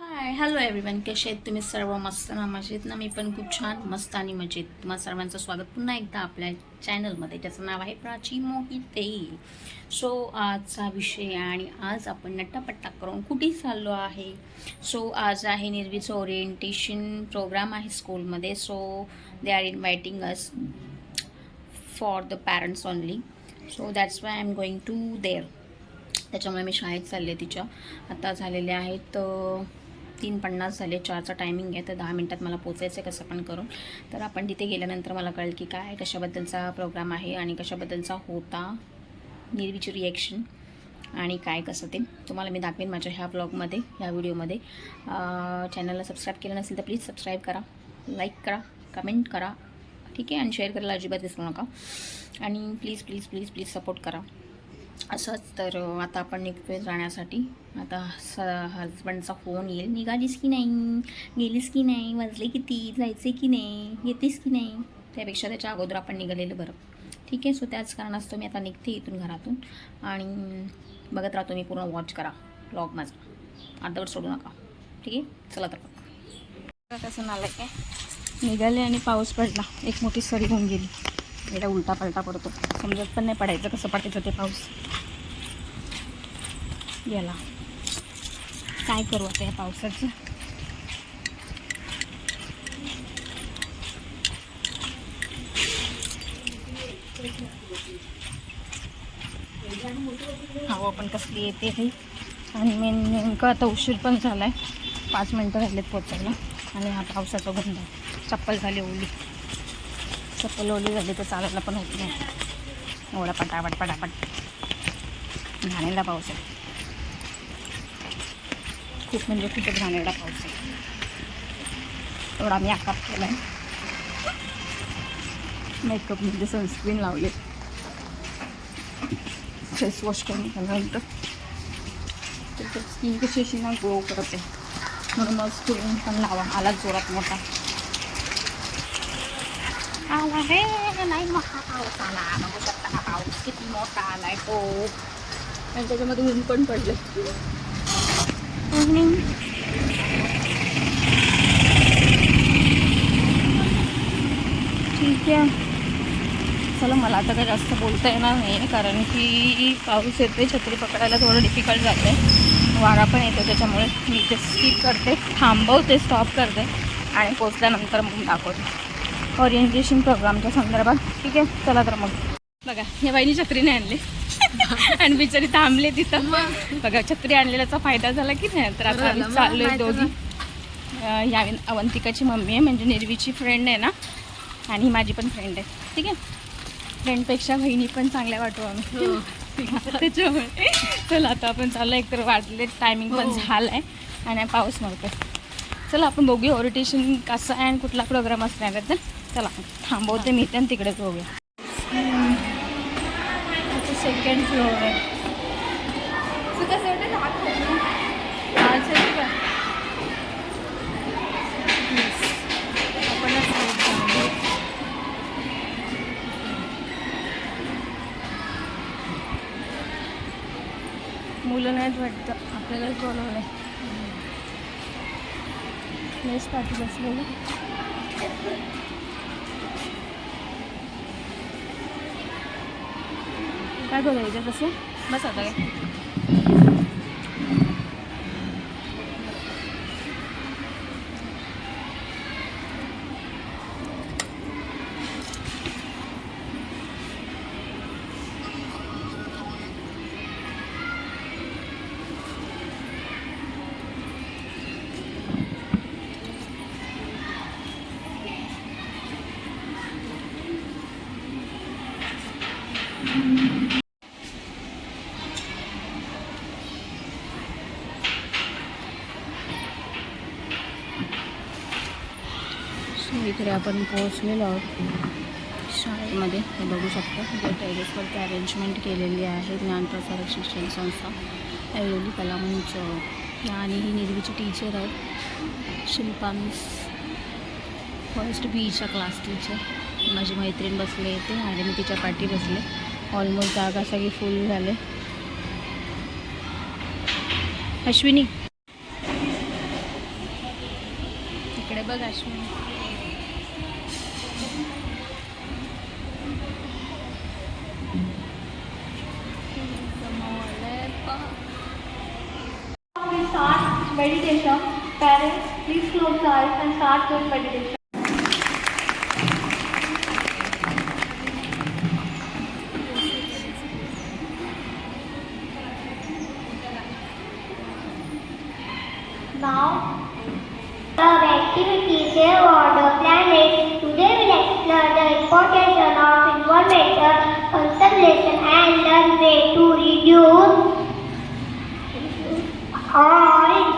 Hi hello everyone कसे आहेत तुम्ही सर्व? मस्त ना मजेत ना? मी पण खूप छान मस्त आणि मजेत. तुम्हाला सर्वांचं स्वागत पुन्हा एकदा आपल्या चॅनलमध्ये ज्याचं नाव आहे प्राची मोहिते. सो आजचा विषय आणि आज आपण नट्टापट्टा करून कुठे चाललो आहे? सो आज आहे निर्वीचं ओरिएंटेशन प्रोग्राम आहे स्कूलमध्ये so they are inviting us for the parents only so that's why I am going to there त्याच्यामुळे मी शाळेत चालले तिच्या. आता झालेले आहेत तीन पन्नास झाले चारचा टायमिंग आहे तर दहा मिनटात मला पोचायचं आहे कसं पण करून तर आपण तिथे गेल्यानंतर मला कळेल की काय कशाबद्दलचा प्रोग्राम आहे आणि कशाबद्दलचा होता निर्वीची रिॲक्शन आणि काय कसं ते. तुम्हाला मी दाखवेन माझ्या ह्या ब्लॉगमध्ये ह्या व्हिडिओमध्ये चॅनलला सबस्क्राईब केलं नसेल तर प्लीज सबस्क्राईब करा लाईक करा कमेंट करा. ठीक आहे? आणि शेअर करायला अजिबात विसरू नका. आणि please please please please support करा. असंच तर आता आपण निघतोय जाण्यासाठी. आता स हजबंडचा फोन येईल. निघालीस की नाही? गेलीस की नाही? वाजले किती? जायचे की नाही? येतेस की नाही? त्यापेक्षा त्याच्या अगोदर आपण निघालेलं बरं. ठीक आहे? सो त्याच कारणास्तव मी आता निघते इथून घरातून. आणि बघत राहतो मी पूर्ण वॉच करा. ब्लॉग माझा. अर्धवट सोडू नका. ठीक आहे? चला तर. कसं नालाय काय निघाले आणि पाऊस पडला. एक मोठी सरी होऊन गेली. एवढा उलटा पलटा पडतो. समजत पण नाही पडायचं कसं पडायचं ते पाऊस. याला. काय करू आता या पावसाचं? हवा पण कसली येते काही आणि मेन नेमकं आता उशीर पण झाला आहे पाच मिनटं झालेत पोचायला. आणि हा पावसाचा गंध चप्पल झाली ओली. चप्पल ओली झाली तर चालायला पण होत नाही. एवढा पटापट पटापट. घाणेला पाऊस आहे. खूप म्हणजे खूपच घाणेरडा पाऊस आहे. एवढा मी आकाप केला आहे मेकअपमध्ये सनस्क्रीन लावले. फेस वॉश करून झाल्यानंतर तर स्किन कशी अशी ना ग्लो करते. म्हणून मग स्क्रीन पण लावा. आला जोरात मोठा. आला हे नाही मोठा पाऊस आला बघू शकता हा पाऊस किती मोठा आलाय तो आणि त्याच्यामध्ये ऊन पण पडले ठीक आहे चला मला आता काय जास्त बोलता येणार नाही कारण की पाऊस येते छत्री पकडायला थोडं डिफिकल्ट जाते वारा पण येतो त्याच्यामुळे मी ते स्किप करते थांबवते स्टॉप करते आणि पोचल्यानंतर मग दाखवते. ओरिएंटेशन प्रोग्रामच्या संदर्भात. ठीक आहे? चला तर मग. बघा या बाईनी छत्री नाही आणली. आणि बिचारी थांबले तिथं. बघा छत्री आणलेल्याचा फायदा झाला की नाही? तर आता आम्ही चाललोय दोघी. या अवंतिकाची मम्मी आहे म्हणजे निर्वीची फ्रेंड आहे ना? आणि ही माझी पण फ्रेंड आहे. ठीक आहे? फ्रेंडपेक्षा बहिणी पण चांगल्या वाटू आम्ही. त्याच्यामुळे. चला आता आपण चाललो. एकतर वाजले टायमिंग पण झालं आहे आणि पाऊस नव्हतं. चला आपण बघूया ओरिटेशन कसं आहे आणि कुठला प्रोग्राम असणार आहे तर? चला थांबवते मी आणि तिकडेच बघूया. सेकंड फ्लोअर आहे का? मुलं नाहीत वाटतं. आपल्यालाच बोलवलं नेक्स्ट पाठी बसलेलं. काय बघायचं तसं? बस आता काय. इकडे आपण पोहोचलेलो आहोत. शाळेमध्ये हे बघू शकता. इथे टेरेसवरती अरेंजमेंट केलेली आहे ज्ञानप्रसारक शिक्षण संस्था ऐरोली कलामंच आणि ही निर्वीची टीचर आहेत. शिल्पा मिस फर्स्ट बीच्या क्लास टीचर माझी मैत्रीण बसले येते आणि मी तिच्या पाठी बसले. ऑलमोस्ट जागा सगळी फुल झाले. अश्विनी. इकडे बघ Ashwini. Meditation. Parents, please close your eyes and start doing meditation. Now, The activities here on the planet. Today we'll explore the importance of environmental conservation and the way to reduce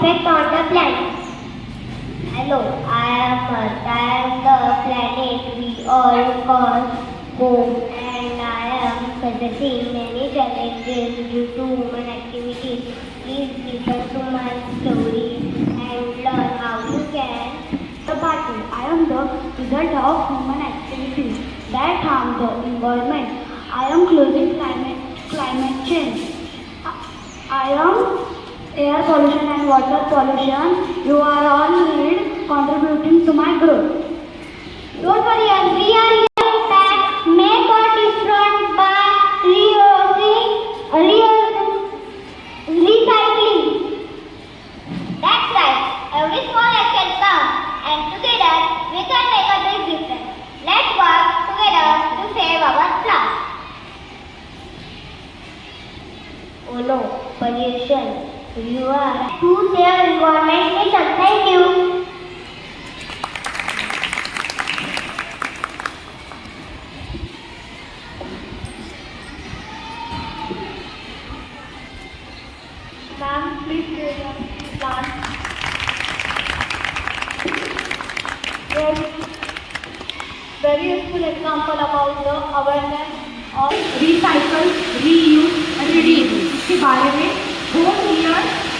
impact on the planet. Hello, I am Earth. I am the planet we all call home and I am facing many challenges due to human activities. Please listen to my story and learn how you can the battle. I am the result of human activities that harm the environment. I am closing climate, climate change. I am air pollution and water pollution. You are all need contributing to my growth. Don't worry, we are save environment mission. Thank you. Ma'am, please give your plant. Very, very useful example about the awareness of recycle, reuse and reduce इसके बारे में home year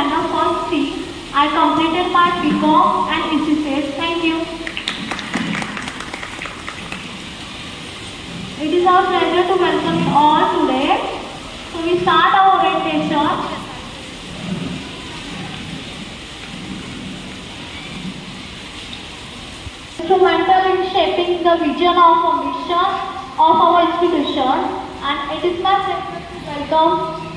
standard first C. I completed my BCom and ECCS. Thank you. It is our pleasure to welcome you all today. So we start our orientation. instrumental in shaping the vision of a mission of our institution and it is my pleasure to welcome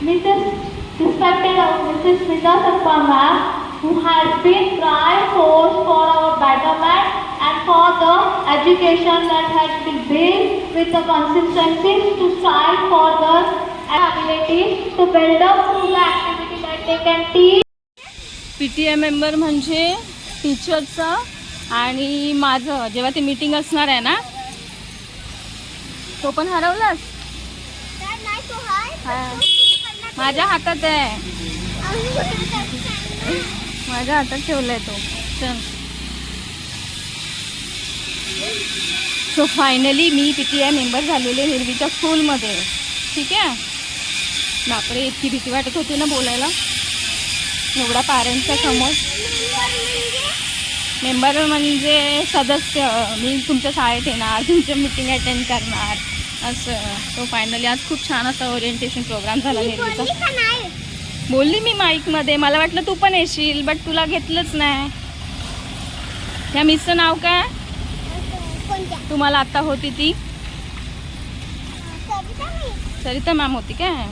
Mrs. Respected Mrs. Smita Sakpa ma'am who has been prime force for our betterment and for the education that has been built with the consistency to strive for the ability to build up through the activity that they can teach P T I member म्हणजे टीचरचा आणि माझं जेव्हा ती meeting असणार आहे ना तो पण हरवलास हा. माझ्या हातात आहे. माझ्या हातात ठेवलाय तो. चल. सो फायनली मी पी टी आय मेंबर झालेले हिरवीच्या स्कूलमध्ये ठीक आहे? बापरे इतकी भीती वाटत होती ना बोलायला. एवढा पॅरेंट्सच्या समोर. मेंबर म्हणजे सदस्य. मी तुमच्या शाळेत येणार तुमच्या मीटिंग अटेंड करणार. असं तो फायनली आज खूप छान असा ओरिएंटेशन प्रोग्राम झाला निर्मीचा बोलली मी माईकमध्ये मला वाटलं तू पण येशील बट तुला घेतलंच नाही. त्या मिसचं नाव काय? तुम्हाला आत्ता होती ती. सरिता मॅम होती काय?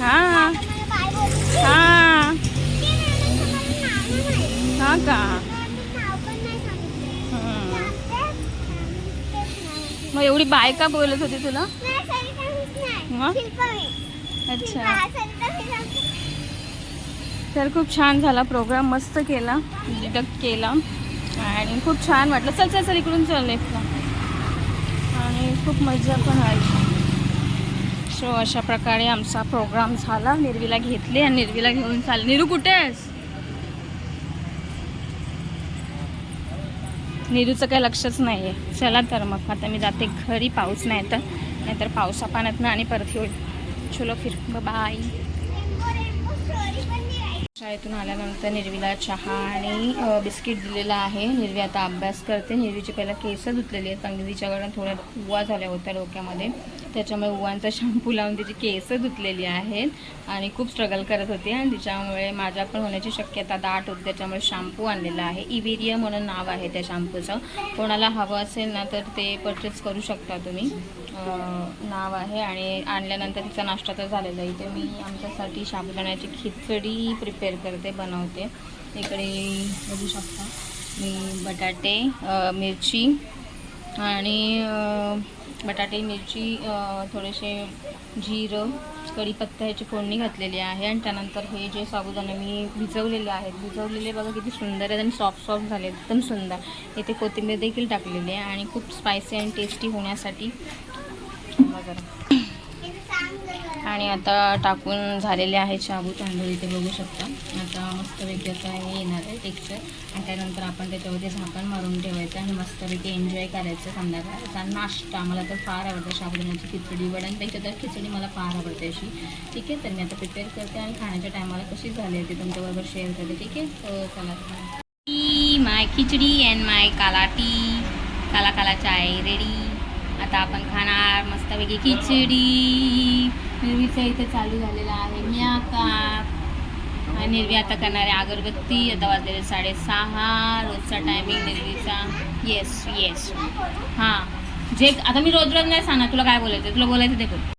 हा. हा. हा का? मग एवढी बायका बोलत होती तुला? मग? अच्छा. तर खूप छान झाला प्रोग्राम मस्त केला डिडक्ट केला. आणि खूप छान वाटलं. चल चल चल इकडून चल लेफ्टला आणि खूप मजा पण आली. सो अशा प्रकारे आमचा प्रोग्राम झाला. निर्वीला घेतली आणि निर्वीला घेऊन चाल निरू कुठे आहेस? निरूचं काही लक्षच नाही आहे चला तर मग आता मी जाते घरी पाऊस नाही तर. नाहीतर पावसा पाण्यात ना आणि परत येईल चलो फिर. बाय शाळेतून आल्यानंतर निर्वीला चहा आणि बिस्किट दिलेला आहे. निर्वी आता अभ्यास करते. निर्वीची पहिला केस धुतलेली आहेत कारण की तिच्याकडनं थोड्या उवा झाल्या होत्या डोक्यामध्ये. त्याच्यामुळे उवांचा शॅम्पू लावून तिची केस धुतलेली आहेत आणि खूप स्ट्रगल करत होती आणि तिच्यामुळे माझ्या पण होण्याची शक्यता दाट होती त्याच्यामुळे शॅम्पू आणलेला आहे. इवेरिया म्हणून नाव आहे त्या शॅम्पूचं. कोणाला हवं असेल ना तर ते परचेस करू शकता तुम्ही. नाव आहे आणि आणल्यानंतर तिचा नाश्ता तर झालेला आहे. इथे मी आमच्यासाठी साबुदाण्याची खिचडी प्रिपेअर करते बनवते. इकडे बघू शकता. मी बटाटे मिरची आणि बटाटे मिरची थोडेसे जिरं कढीपत्ता ह्याची फोडणी घातलेली आहे आणि त्यानंतर हे जे साबुदाणे मी भिजवलेले आहेत भिजवलेले बघा किती सुंदर आहेत आणि सॉफ्ट सॉफ्ट झाले एकदम सुंदर. इथे कोथिंबीर देखील टाकलेली आहे आणि खूप स्पायसी आणि टेस्टी होण्यासाठी आणि आता टाकून झालेले आहेत शाबू तांदूळ इथे बघू शकता. मस्तपैकी असं हे येणार आहे टेक्स्चर आणि त्यानंतर आपण त्याच्यावरती झाकण मारून ठेवायचं आणि मस्तपैकी एन्जॉय करायचं संध्याकाळचा नाश्ता मला तर फार आवडतं. शाबुदाण्याची खिचडी वड्यांपेक्षा तर खिचडी मला फार आवडते अशी. ठीक आहे तर मी आता प्रिपेअर करते आणि खाण्याच्या टायमाला कशी झाली होती तुमच्याबरोबर शेअर करते. ठीक आहे? तर चला माय खिचडी अँड माय कालाटी. काला काला चाय. रेडी आता आपण खाणार मस्तपैकी खिचडी. निर्वीचं इथे चालू झालेला आहे. मी आता निर्वी आता करणारे अगरबत्ती आता वाजलेले साडेसहा रोजचा टायमिंग निर्वीचा. येस येस हां. जे आता मी रोज रोज नाही सांगणार तुला काय बोलायचं तुला बोलायचं ते बोल.